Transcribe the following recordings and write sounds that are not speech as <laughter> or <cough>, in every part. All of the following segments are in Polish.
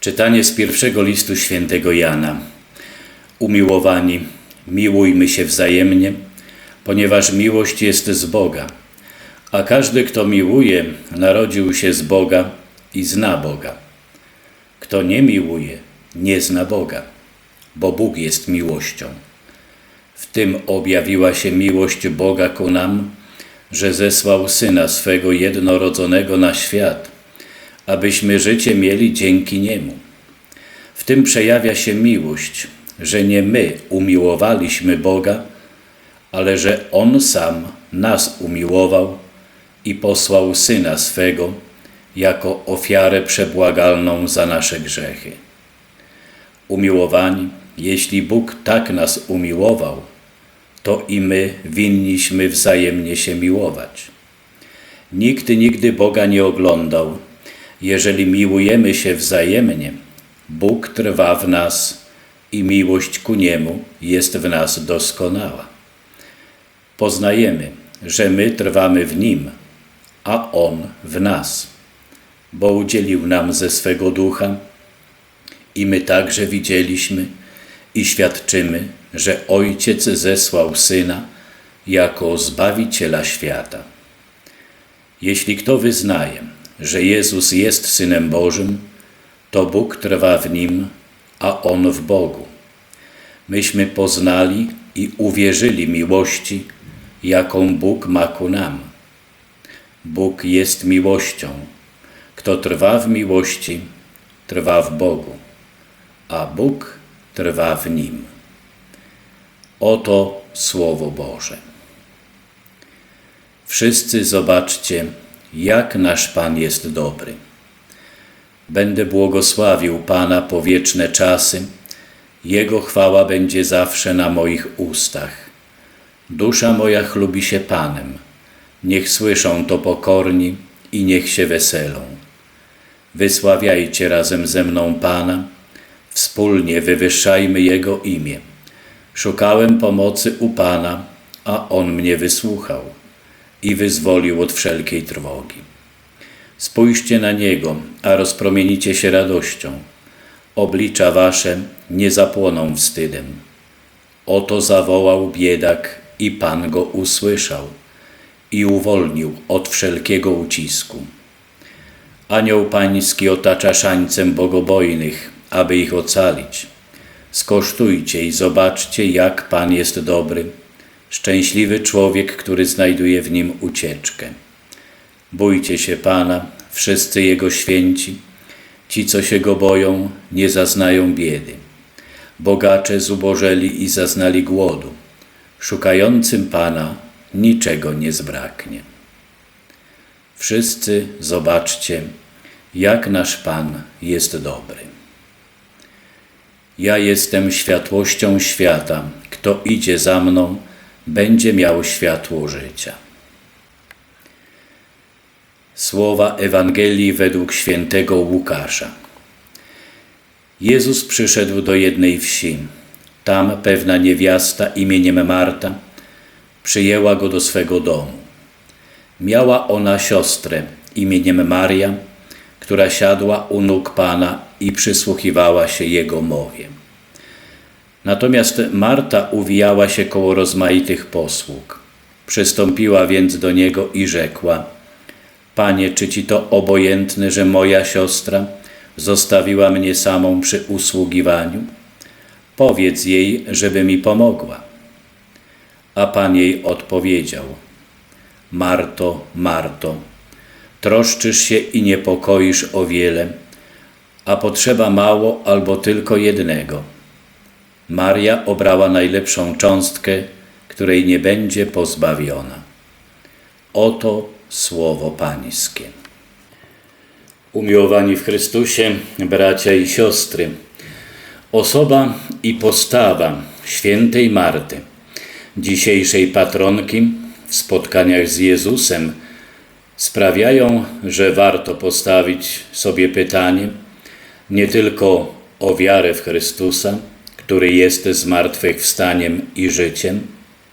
Czytanie z pierwszego listu świętego Jana. Umiłowani, miłujmy się wzajemnie, ponieważ miłość jest z Boga. A każdy, kto miłuje, narodził się z Boga i zna Boga. Kto nie miłuje, nie zna Boga, bo Bóg jest miłością. W tym objawiła się miłość Boga ku nam, że zesłał Syna swego jednorodzonego na świat – abyśmy życie mieli dzięki Niemu. W tym przejawia się miłość, że nie my umiłowaliśmy Boga, ale że On sam nas umiłował i posłał Syna swego jako ofiarę przebłagalną za nasze grzechy. Umiłowani, jeśli Bóg tak nas umiłował, to i my winniśmy wzajemnie się miłować. Nikt nigdy Boga nie oglądał, jeżeli miłujemy się wzajemnie, Bóg trwa w nas i miłość ku Niemu jest w nas doskonała. Poznajemy, że my trwamy w Nim, a On w nas, bo udzielił nam ze swego ducha i my także widzieliśmy i świadczymy, że Ojciec zesłał Syna jako Zbawiciela świata. Jeśli kto wyznaje, że Jezus jest Synem Bożym, to Bóg trwa w Nim, a On w Bogu. Myśmy poznali i uwierzyli miłości, jaką Bóg ma ku nam. Bóg jest miłością. Kto trwa w miłości, trwa w Bogu, a Bóg trwa w Nim. Oto Słowo Boże. Wszyscy zobaczcie, jak nasz Pan jest dobry. Będę błogosławił Pana po wieczne czasy, Jego chwała będzie zawsze na moich ustach. Dusza moja chlubi się Panem, niech słyszą to pokorni i niech się weselą. Wysławiajcie razem ze mną Pana, wspólnie wywyższajmy Jego imię. Szukałem pomocy u Pana, a On mnie wysłuchał i wyzwolił od wszelkiej trwogi. Spójrzcie na Niego, a rozpromienicie się radością. Oblicza wasze nie zapłoną wstydem. Oto zawołał biedak i Pan go usłyszał i uwolnił od wszelkiego ucisku. Anioł Pański otacza szańcem bogobojnych, aby ich ocalić. Skosztujcie i zobaczcie, jak Pan jest dobry Szczęśliwy człowiek, który znajduje w nim ucieczkę. Bójcie się Pana, wszyscy Jego święci. Ci, co się Go boją, nie zaznają biedy. Bogacze zubożeli i zaznali głodu. Szukającym Pana niczego nie zbraknie. Wszyscy zobaczcie, jak nasz Pan jest dobry. Ja jestem światłością świata. Kto idzie za mną, będzie miał światło życia. Słowa Ewangelii według świętego Łukasza. Jezus przyszedł do jednej wsi. Tam pewna niewiasta imieniem Marta przyjęła go do swego domu. Miała ona siostrę imieniem Maria, która siadła u nóg Pana i przysłuchiwała się Jego mowie. Natomiast Marta uwijała się koło rozmaitych posług. Przystąpiła więc do niego i rzekła: Panie, czy ci to obojętne, że moja siostra zostawiła mnie samą przy usługiwaniu? Powiedz jej, żeby mi pomogła. A pan jej odpowiedział: Marto, Marto, troszczysz się i niepokoisz o wiele, a potrzeba mało albo tylko jednego Maria obrała najlepszą cząstkę, której nie będzie pozbawiona. Oto słowo Pańskie. Umiłowani w Chrystusie, bracia i siostry, osoba i postawa świętej Marty, dzisiejszej patronki w spotkaniach z Jezusem, sprawiają, że warto postawić sobie pytanie nie tylko o wiarę w Chrystusa, który jest zmartwychwstaniem i życiem,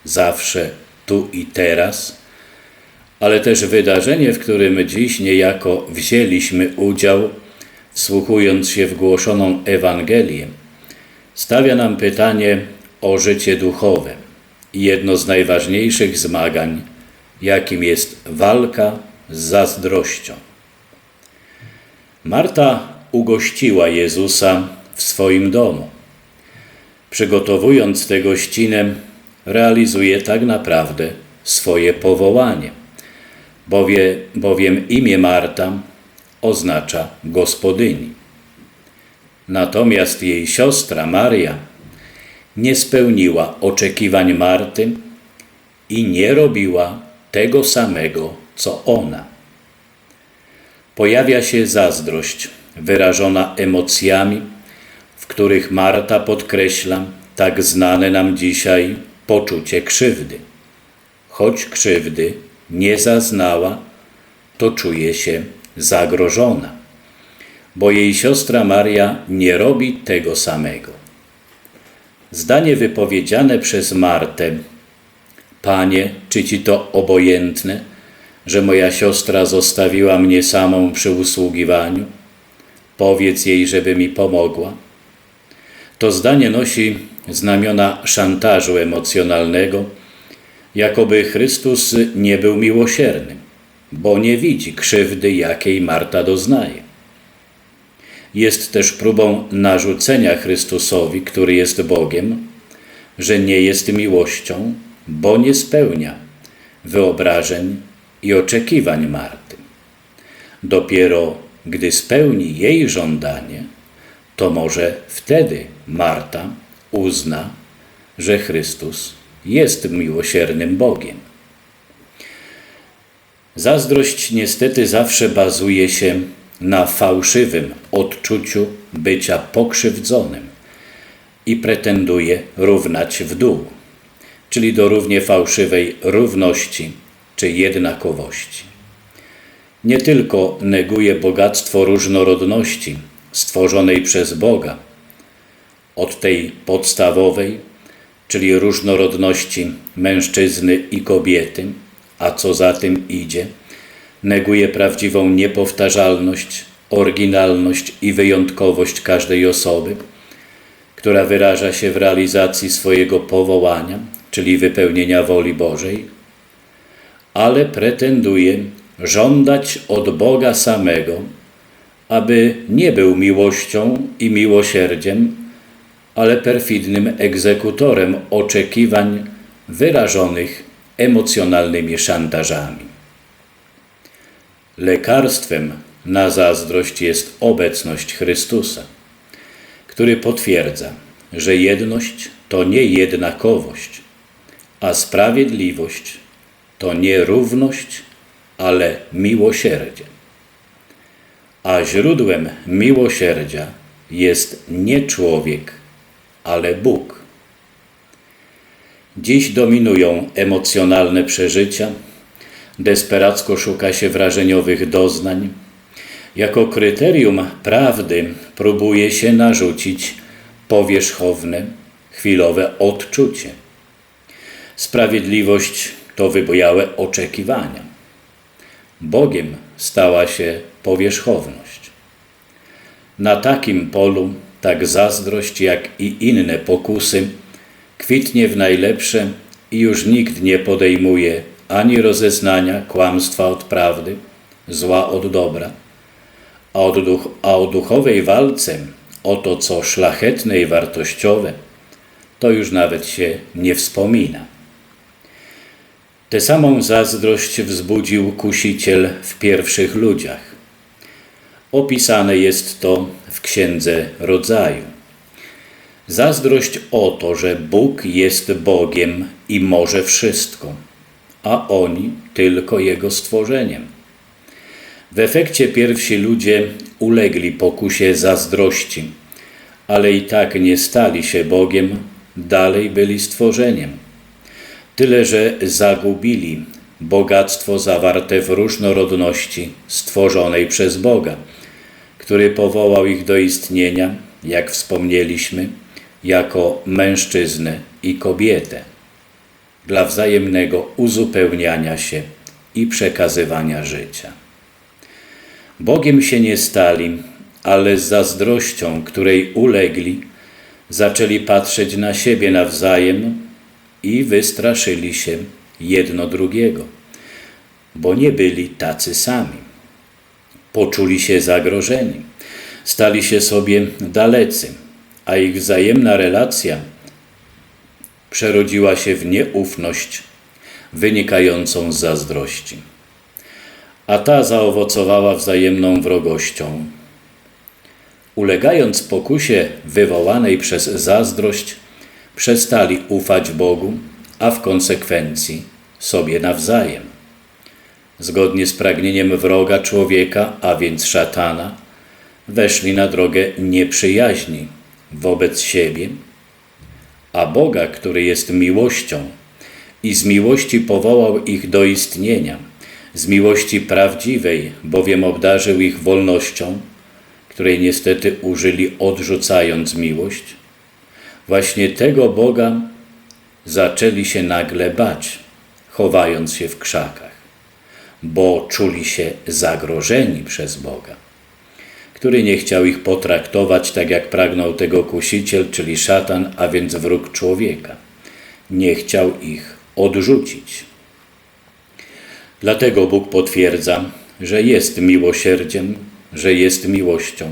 zawsze, tu i teraz, ale też wydarzenie, w którym dziś niejako wzięliśmy udział wsłuchując się w głoszoną Ewangelię, stawia nam pytanie o życie duchowe i jedno z najważniejszych zmagań, jakim jest walka z zazdrością. Marta ugościła Jezusa w swoim domu. Przygotowując tę gościnę, realizuje tak naprawdę swoje powołanie, bowie, bowiem imię Marta oznacza gospodyni. Natomiast jej siostra Maria nie spełniła oczekiwań Marty i nie robiła tego samego, co ona. Pojawia się zazdrość, wyrażona emocjami, w których Marta podkreśla tak znane nam dzisiaj poczucie krzywdy. Choć krzywdy nie zaznała, to czuje się zagrożona, bo jej siostra Maria nie robi tego samego. Zdanie wypowiedziane przez Martę: Panie, czy ci to obojętne, że moja siostra zostawiła mnie samą przy usługiwaniu? Powiedz jej, żeby mi pomogła. To zdanie nosi znamiona szantażu emocjonalnego, jakoby Chrystus nie był miłosierny, bo nie widzi krzywdy, jakiej Marta doznaje. Jest też próbą narzucenia Chrystusowi, który jest Bogiem, że nie jest miłością, bo nie spełnia wyobrażeń i oczekiwań Marty. Dopiero gdy spełni jej żądanie, to może wtedy Marta uzna, że Chrystus jest miłosiernym Bogiem. Zazdrość niestety zawsze bazuje się na fałszywym odczuciu bycia pokrzywdzonym i pretenduje równać w dół, czyli do równie fałszywej równości czy jednakowości. Nie tylko neguje bogactwo różnorodności stworzonej przez Boga, od tej podstawowej, czyli różnorodności mężczyzny i kobiety, a co za tym idzie, neguje prawdziwą niepowtarzalność, oryginalność i wyjątkowość każdej osoby, która wyraża się w realizacji swojego powołania, czyli wypełnienia woli Bożej, ale pretenduje żądać od Boga samego, aby nie był miłością i miłosierdziem, ale perfidnym egzekutorem oczekiwań wyrażonych emocjonalnymi szantażami. Lekarstwem na zazdrość jest obecność Chrystusa, który potwierdza, że jedność to nie jednakowość, a sprawiedliwość to nie równość, ale miłosierdzie. A źródłem miłosierdzia jest nie człowiek, ale Bóg. Dziś dominują emocjonalne przeżycia, desperacko szuka się wrażeniowych doznań. Jako kryterium prawdy próbuje się narzucić powierzchowne, chwilowe odczucie. Sprawiedliwość to wybojałe oczekiwania. Bogiem stała się powierzchowność. Na takim polu tak zazdrość jak i inne pokusy kwitnie w najlepsze i już nikt nie podejmuje ani rozeznania kłamstwa od prawdy, zła od dobra, a, od duch, a o duchowej walce o to, co szlachetne i wartościowe, to już nawet się nie wspomina. Tę samą zazdrość wzbudził kusiciel w pierwszych ludziach. Opisane jest to w Księdze Rodzaju. Zazdrość o to, że Bóg jest Bogiem i może wszystko, a oni tylko Jego stworzeniem. W efekcie pierwsi ludzie ulegli pokusie zazdrości, ale i tak nie stali się Bogiem, dalej byli stworzeniem. Tyle, że zagubili bogactwo zawarte w różnorodności stworzonej przez Boga – który powołał ich do istnienia, jak wspomnieliśmy, jako mężczyznę i kobietę, dla wzajemnego uzupełniania się i przekazywania życia. Bogiem się nie stali, ale z zazdrością, której ulegli, zaczęli patrzeć na siebie nawzajem i wystraszyli się jedno drugiego, bo nie byli tacy sami. Poczuli się zagrożeni, stali się sobie dalecy, a ich wzajemna relacja przerodziła się w nieufność wynikającą z zazdrości. A ta zaowocowała wzajemną wrogością. Ulegając pokusie wywołanej przez zazdrość, przestali ufać Bogu, a w konsekwencji sobie nawzajem. Zgodnie z pragnieniem wroga człowieka, a więc szatana, weszli na drogę nieprzyjaźni wobec siebie, a Boga, który jest miłością i z miłości powołał ich do istnienia, z miłości prawdziwej, bowiem obdarzył ich wolnością, której niestety użyli odrzucając miłość, właśnie tego Boga zaczęli się nagle bać, chowając się w krzakach, bo czuli się zagrożeni przez Boga, który nie chciał ich potraktować tak, jak pragnął tego kusiciel, czyli szatan, a więc wróg człowieka. Nie chciał ich odrzucić. Dlatego Bóg potwierdza, że jest miłosierdziem, że jest miłością,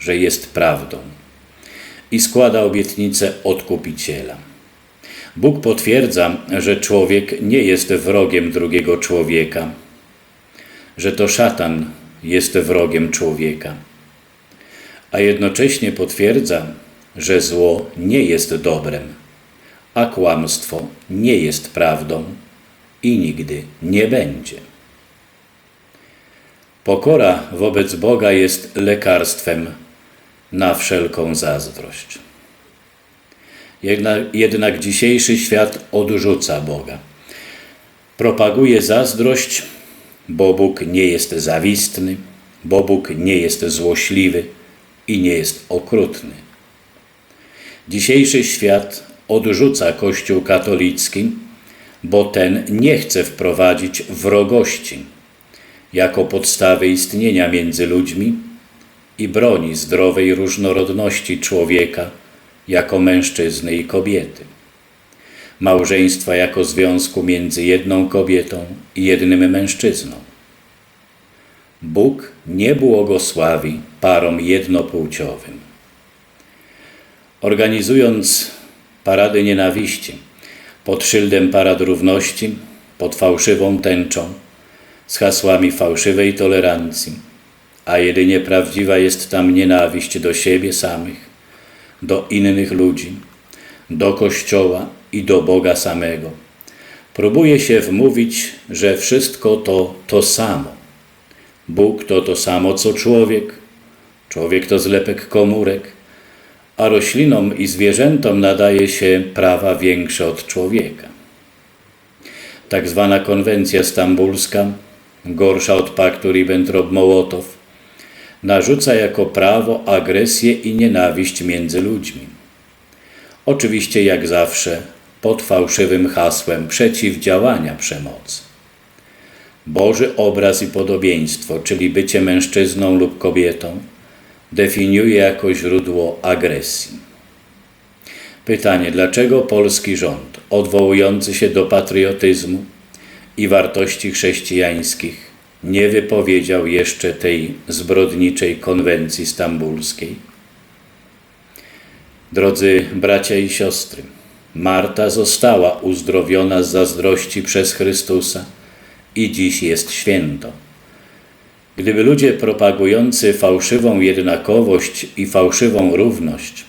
że jest prawdą i składa obietnicę odkupiciela. Bóg potwierdza, że człowiek nie jest wrogiem drugiego człowieka, że to szatan jest wrogiem człowieka, a jednocześnie potwierdza, że zło nie jest dobrem, a kłamstwo nie jest prawdą i nigdy nie będzie. Pokora wobec Boga jest lekarstwem na wszelką zazdrość. Jednak, jednak dzisiejszy świat odrzuca Boga. Propaguje zazdrość, bo Bóg nie jest zawistny, bo Bóg nie jest złośliwy i nie jest okrutny. Dzisiejszy świat odrzuca Kościół katolicki, bo ten nie chce wprowadzić wrogości jako podstawy istnienia między ludźmi i broni zdrowej różnorodności człowieka jako mężczyzny i kobiety. Małżeństwa jako związku między jedną kobietą i jednym mężczyzną. Bóg nie błogosławi parom jednopłciowym. Organizując parady nienawiści pod szyldem parad równości, pod fałszywą tęczą, z hasłami fałszywej tolerancji, a jedynie prawdziwa jest tam nienawiść do siebie samych, do innych ludzi, do Kościoła i do Boga samego. Próbuje się wmówić, że wszystko to to samo. Bóg to to samo co człowiek, człowiek to zlepek komórek, a roślinom i zwierzętom nadaje się prawa większe od człowieka. Tak zwana konwencja stambulska, gorsza od paktu Ribbentrop-Mołotow, narzuca jako prawo agresję i nienawiść między ludźmi. Oczywiście, jak zawsze, pod fałszywym hasłem przeciwdziałania przemocy. Boży obraz i podobieństwo, czyli bycie mężczyzną lub kobietą, definiuje jako źródło agresji. Pytanie, dlaczego polski rząd, odwołujący się do patriotyzmu i wartości chrześcijańskich, nie wypowiedział jeszcze tej zbrodniczej konwencji stambulskiej? Drodzy bracia i siostry, Marta została uzdrowiona z zazdrości przez Chrystusa i dziś jest święto. Gdyby ludzie propagujący fałszywą jednakowość i fałszywą równość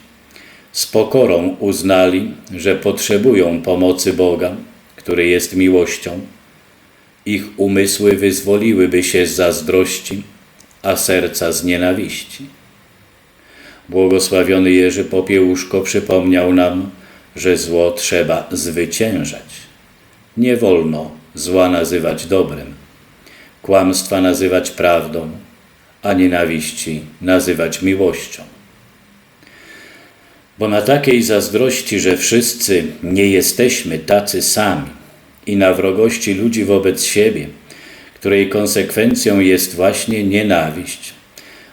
z pokorą uznali, że potrzebują pomocy Boga, który jest miłością, ich umysły wyzwoliłyby się z zazdrości, a serca z nienawiści. Błogosławiony Jerzy Popiełuszko przypomniał nam, że zło trzeba zwyciężać. Nie wolno zła nazywać dobrem kłamstwa nazywać prawdą, a nienawiści nazywać miłością. Bo na takiej zazdrości, że wszyscy nie jesteśmy tacy sami i na wrogości ludzi wobec siebie, której konsekwencją jest właśnie nienawiść,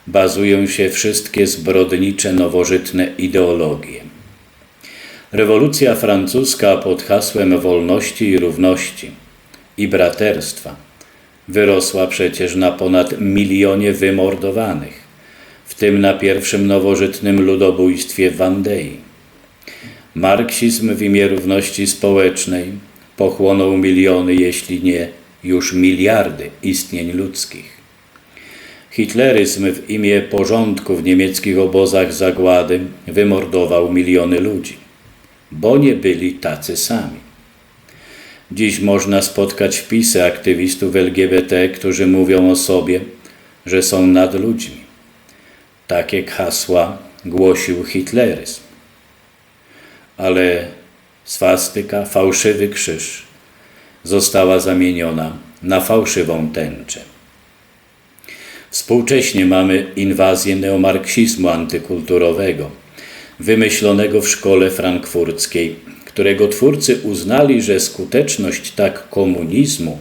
bazują się wszystkie zbrodnicze, nowożytne ideologie. Rewolucja francuska pod hasłem wolności i równości i braterstwa wyrosła przecież na ponad milionie wymordowanych, w tym na pierwszym nowożytnym ludobójstwie w Wandei. Marksizm w imię równości społecznej pochłonął miliony, jeśli nie już miliardy istnień ludzkich. Hitleryzm w imię porządku w niemieckich obozach zagłady wymordował miliony ludzi, bo nie byli tacy sami. Dziś można spotkać wpisy aktywistów LGBT, którzy mówią o sobie, że są nad ludźmi. Takie hasła głosił hitleryzm. Ale swastyka, fałszywy krzyż została zamieniona na fałszywą tęczę. Współcześnie mamy inwazję neomarksizmu antykulturowego, wymyślonego w szkole frankfurckiej, którego twórcy uznali, że skuteczność tak komunizmu,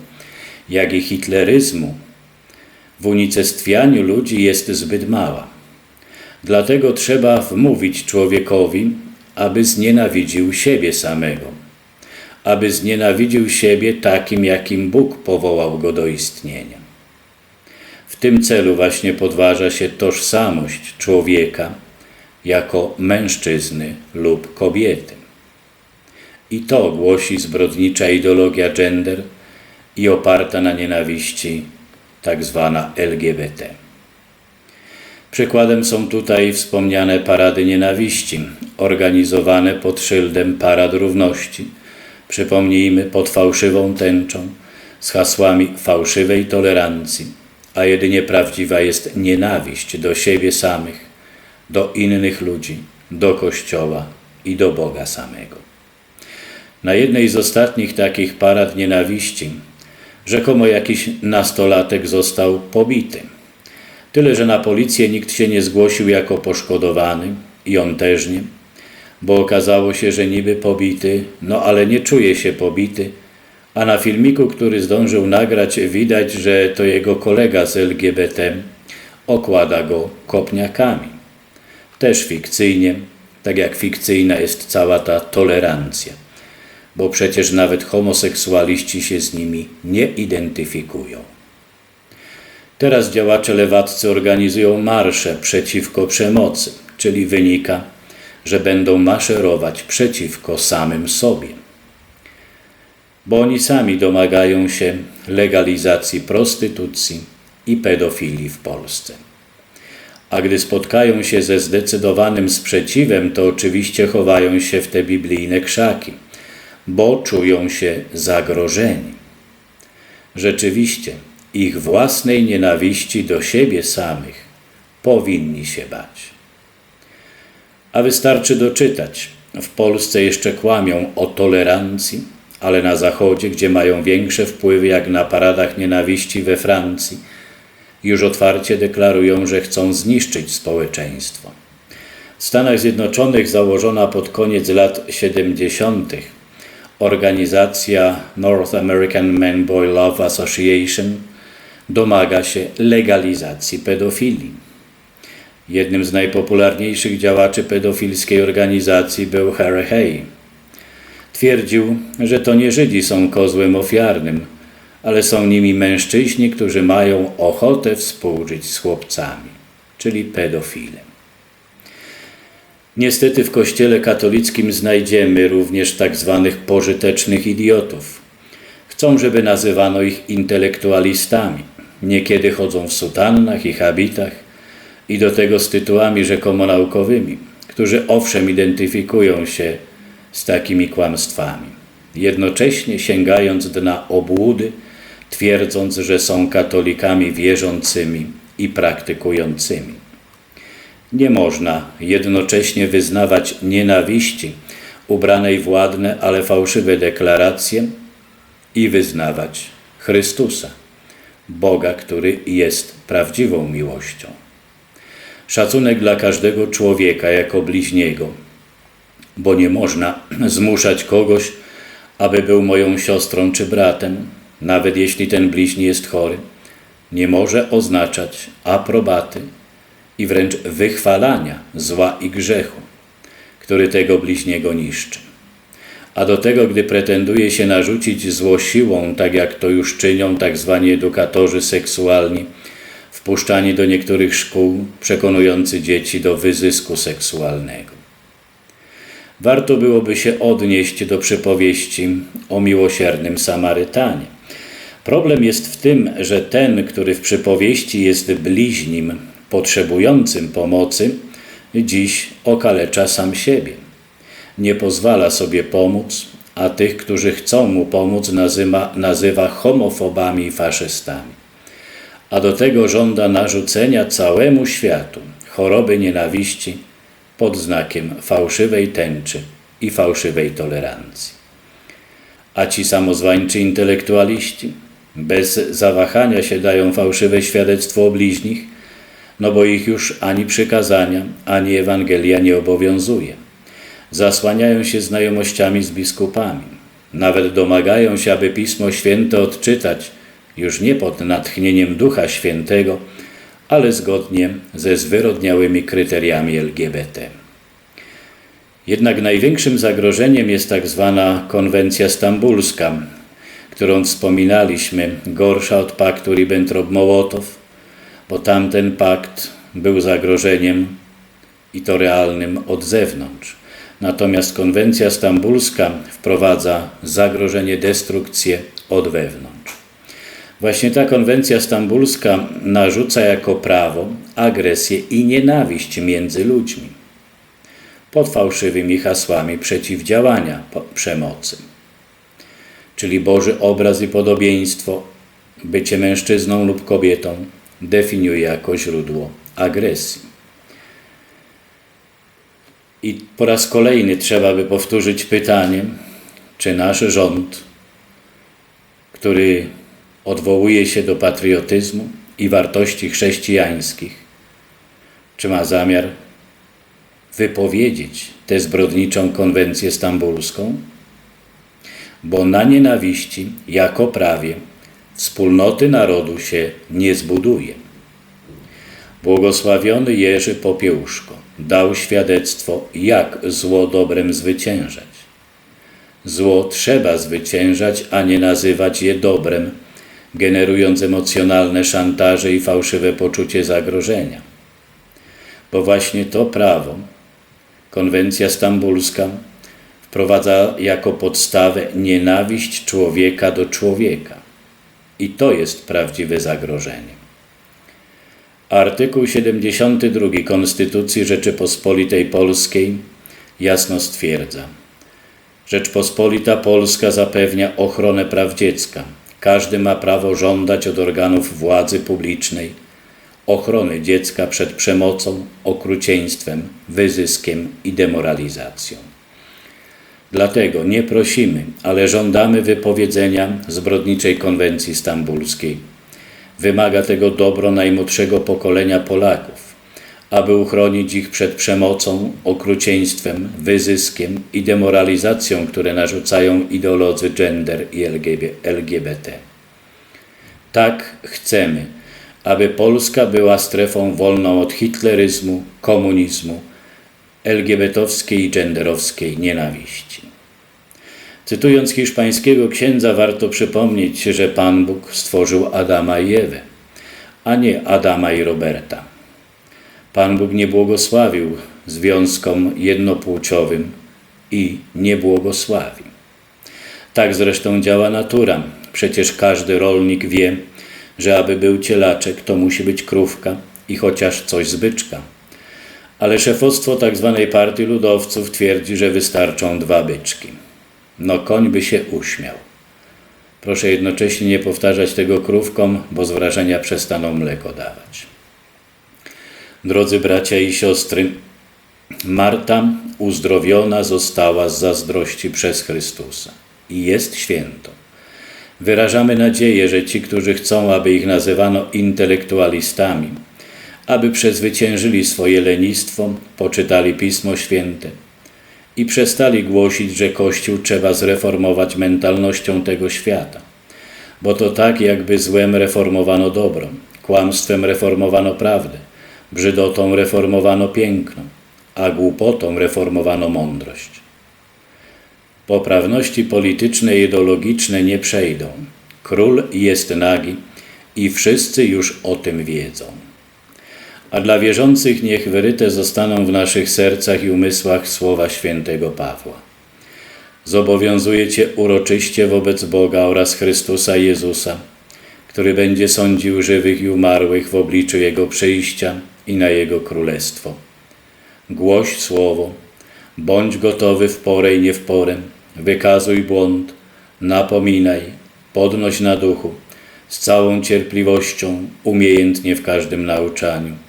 jak i hitleryzmu w unicestwianiu ludzi jest zbyt mała. Dlatego trzeba wmówić człowiekowi, aby znienawidził siebie samego, aby znienawidził siebie takim, jakim Bóg powołał go do istnienia. W tym celu właśnie podważa się tożsamość człowieka jako mężczyzny lub kobiety. I to głosi zbrodnicza ideologia gender i oparta na nienawiści, tak zwana LGBT. Przykładem są tutaj wspomniane parady nienawiści, organizowane pod szyldem Parad Równości, przypomnijmy pod fałszywą tęczą, z hasłami fałszywej tolerancji, a jedynie prawdziwa jest nienawiść do siebie samych, do innych ludzi, do Kościoła i do Boga samego. Na jednej z ostatnich takich parad nienawiści rzekomo jakiś nastolatek został pobity. Tyle, że na policję nikt się nie zgłosił jako poszkodowany i on też nie, bo okazało się, że niby pobity, no ale nie czuje się pobity, a na filmiku, który zdążył nagrać, widać, że to jego kolega z LGBT okłada go kopniakami. Też fikcyjnie, tak jak fikcyjna jest cała ta tolerancja, bo przecież nawet homoseksualiści się z nimi nie identyfikują. Teraz działacze lewaccy organizują marsze przeciwko przemocy, czyli wynika, że będą maszerować przeciwko samym sobie. Bo oni sami domagają się legalizacji prostytucji i pedofilii w Polsce. A gdy spotkają się ze zdecydowanym sprzeciwem, to oczywiście chowają się w te biblijne krzaki, bo czują się zagrożeni. Rzeczywiście, ich własnej nienawiści do siebie samych powinni się bać. A wystarczy doczytać. W Polsce jeszcze kłamią o tolerancji, ale na Zachodzie, gdzie mają większe wpływy jak na paradach nienawiści we Francji, już otwarcie deklarują, że chcą zniszczyć społeczeństwo. W Stanach Zjednoczonych założona pod koniec lat 70. organizacja North American Men Boy Love Association domaga się legalizacji pedofilii. Jednym z najpopularniejszych działaczy pedofilskiej organizacji był Harry Hay. Twierdził, że to nie Żydzi są kozłem ofiarnym, ale są nimi mężczyźni, którzy mają ochotę współżyć z chłopcami, czyli pedofile. Niestety w Kościele katolickim znajdziemy również tak zwanych pożytecznych idiotów. Chcą, żeby nazywano ich intelektualistami. Niekiedy chodzą w sutannach i habitach i do tego z tytułami rzekomo naukowymi, którzy owszem identyfikują się z takimi kłamstwami, jednocześnie sięgając dna obłudy, twierdząc, że są katolikami wierzącymi i praktykującymi. Nie można jednocześnie wyznawać nienawiści, ubranej w ładne, ale fałszywe deklaracje i wyznawać Chrystusa, Boga, który jest prawdziwą miłością. Szacunek dla każdego człowieka jako bliźniego, bo nie można <clears throat> zmuszać kogoś, aby był moją siostrą czy bratem, nawet jeśli ten bliźni jest chory, nie może oznaczać aprobaty i wręcz wychwalania zła i grzechu, który tego bliźniego niszczy. A do tego, gdy pretenduje się narzucić zło siłą, tak jak to już czynią tak zwani edukatorzy seksualni, wpuszczani do niektórych szkół, przekonujący dzieci do wyzysku seksualnego. Warto byłoby się odnieść do przypowieści o miłosiernym Samarytanie. Problem jest w tym, że ten, który w przypowieści jest bliźnim, potrzebującym pomocy, dziś okalecza sam siebie. Nie pozwala sobie pomóc, a tych, którzy chcą mu pomóc, nazywa, nazywa homofobami i faszystami. A do tego żąda narzucenia całemu światu choroby nienawiści pod znakiem fałszywej tęczy i fałszywej tolerancji. A ci samozwańczy intelektualiści bez zawahania się dają fałszywe świadectwo o bliźnich, no bo ich już ani przykazania, ani Ewangelia nie obowiązuje. Zasłaniają się znajomościami z biskupami. Nawet domagają się, aby Pismo Święte odczytać już nie pod natchnieniem Ducha Świętego, ale zgodnie ze zwyrodniałymi kryteriami LGBT. Jednak największym zagrożeniem jest tak zwana konwencja stambulska, którą wspominaliśmy, gorsza od paktu Ribbentrop-Mołotow, bo tamten pakt był zagrożeniem i to realnym od zewnątrz. Natomiast konwencja stambulska wprowadza zagrożenie, destrukcję od wewnątrz. Właśnie ta konwencja stambulska narzuca jako prawo agresję i nienawiść między ludźmi pod fałszywymi hasłami przeciwdziałania przemocy. Czyli Boży obraz i podobieństwo, bycie mężczyzną lub kobietą definiuje jako źródło agresji. I po raz kolejny trzeba by powtórzyć pytanie, czy nasz rząd, który odwołuje się do patriotyzmu i wartości chrześcijańskich, czy ma zamiar wypowiedzieć tę zbrodniczą konwencję stambulską? Bo na nienawiści, jako prawie, wspólnoty narodu się nie zbuduje. Błogosławiony Jerzy Popiełuszko dał świadectwo, jak zło dobrem zwyciężać. Zło trzeba zwyciężać, a nie nazywać je dobrem, generując emocjonalne szantaże i fałszywe poczucie zagrożenia. Bo właśnie to prawo, konwencja stambulska, wprowadza jako podstawę nienawiść człowieka do człowieka. I to jest prawdziwe zagrożenie. Artykuł 72 Konstytucji Rzeczypospolitej Polskiej jasno stwierdza: Rzeczpospolita Polska zapewnia ochronę praw dziecka. Każdy ma prawo żądać od organów władzy publicznej ochrony dziecka przed przemocą, okrucieństwem, wyzyskiem i demoralizacją. Dlatego nie prosimy, ale żądamy wypowiedzenia zbrodniczej konwencji stambulskiej. Wymaga tego dobro najmłodszego pokolenia Polaków, aby uchronić ich przed przemocą, okrucieństwem, wyzyskiem i demoralizacją, które narzucają ideolodzy gender i LGBT. Tak chcemy, aby Polska była strefą wolną od hitleryzmu, komunizmu, LGBT-owskiej i genderowskiej nienawiści. Cytując hiszpańskiego księdza, warto przypomnieć, że Pan Bóg stworzył Adama i Ewę, a nie Adama i Roberta. Pan Bóg nie błogosławił związkom jednopłciowym i nie błogosławi. Tak zresztą działa natura. Przecież każdy rolnik wie, że aby był cielaczek, to musi być krówka i chociaż coś z byczka. Ale szefostwo tzw. Tak partii ludowców twierdzi, że wystarczą dwa byczki. No koń by się uśmiał. Proszę jednocześnie nie powtarzać tego krówkom, bo z wrażenia przestaną mleko dawać. Drodzy bracia i siostry, Marta uzdrowiona została z zazdrości przez Chrystusa i jest świętą. Wyrażamy nadzieję, że ci, którzy chcą, aby ich nazywano intelektualistami, aby przezwyciężyli swoje lenistwo, poczytali Pismo Święte i przestali głosić, że Kościół trzeba zreformować mentalnością tego świata. Bo to tak, jakby złem reformowano dobro, kłamstwem reformowano prawdę, Brzydotą reformowano piękno, a głupotą reformowano mądrość. Poprawności polityczne i ideologiczne nie przejdą. Król jest nagi i wszyscy już o tym wiedzą. A dla wierzących niech wyryte zostaną w naszych sercach i umysłach słowa świętego Pawła. Zobowiązuję Cię uroczyście wobec Boga oraz Chrystusa Jezusa, który będzie sądził żywych i umarłych w obliczu Jego przyjścia i na Jego królestwo. Głoś słowo, bądź gotowy w porę i nie w porę, wykazuj błąd, napominaj, podnoś na duchu, z całą cierpliwością, umiejętnie w każdym nauczaniu.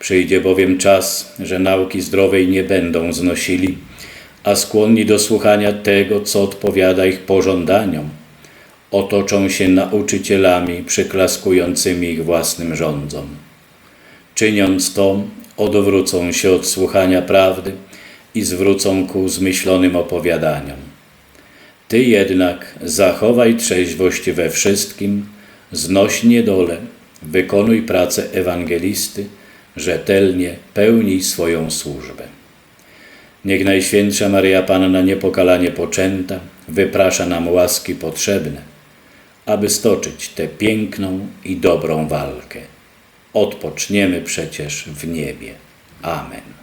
Przyjdzie bowiem czas, że nauki zdrowej nie będą znosili, a skłonni do słuchania tego, co odpowiada ich pożądaniom, otoczą się nauczycielami przyklaskującymi ich własnym rządzom. Czyniąc to, odwrócą się od słuchania prawdy i zwrócą ku zmyślonym opowiadaniom. Ty jednak zachowaj trzeźwość we wszystkim, znoś niedole, wykonuj pracę ewangelisty, rzetelnie pełnij swoją służbę. Niech Najświętsza Maryja Panna niepokalanie poczęta wyprasza nam łaski potrzebne, aby stoczyć tę piękną i dobrą walkę. Odpoczniemy przecież w niebie. Amen.